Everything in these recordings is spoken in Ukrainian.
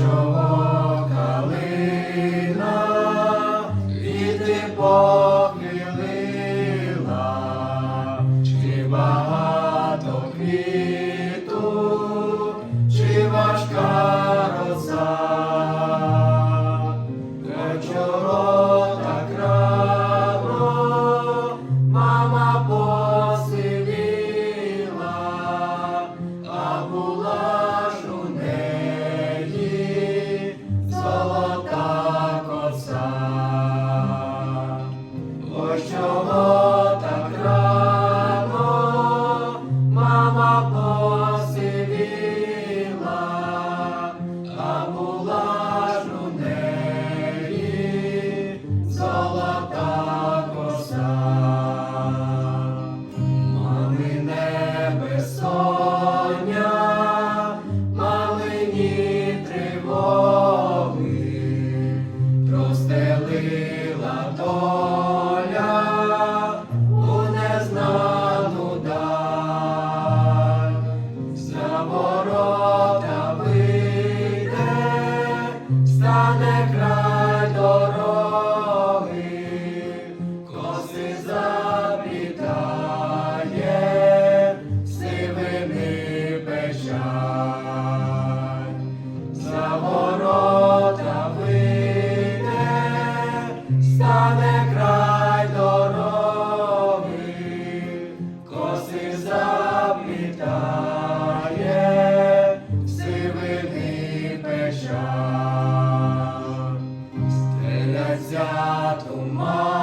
show. чого так рано мама посивіла, а була ж у неї золота коса, мами небесоня, малині тривоги, простелила до. стане край дорога. Ecclesia to mark.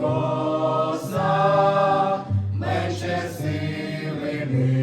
Коса менше сили.